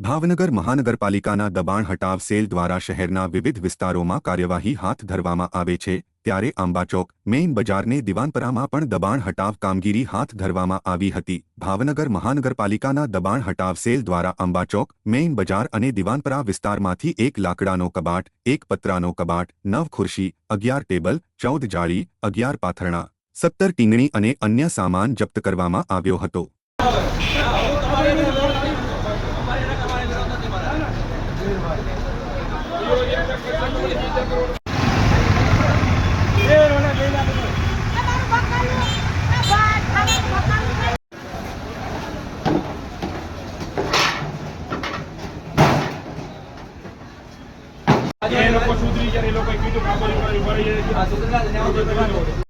ભાવનગર મહાનગરપાલિકાના દબાણ હટાવ સેલ દ્વારા શહેરના વિવિધ વિસ્તારોમાં કાર્યવાહી હાથ ધરવામાં આવે છે, ત્યારે આંબાચોક, મેઇન બજારને દિવાનપરામાં પણ દબાણ હટાવ કામગીરી હાથ ધરવામાં આવી હતી. ભાવનગર મહાનગરપાલિકાના દબાણ હટાવ સેલ દ્વારા અંબાચોક મેઇન બજાર અને દિવાનપરા વિસ્તારમાંથી એક લાકડાનો કબાટ, એક પતરાનો કબાટ, નવ ખુરશી, અગિયાર ટેબલ, ચૌદ જાળી, અગિયાર પાથરણા, સત્તર ટીંગણી અને અન્ય સામાન જપ્ત કરવામાં આવ્યો હતો. એ લોકો સુધરી ગયા એ કીધું કાપડ ખબર જ આ જો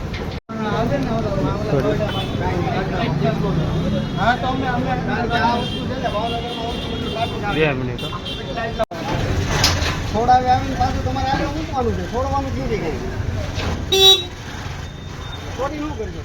કાપી નાખી. છોડાવે આવીને પાછું તમારે આગળ મૂકવાનું છે છોડવાનું જ નથી કઈ છોડી શું કરજો.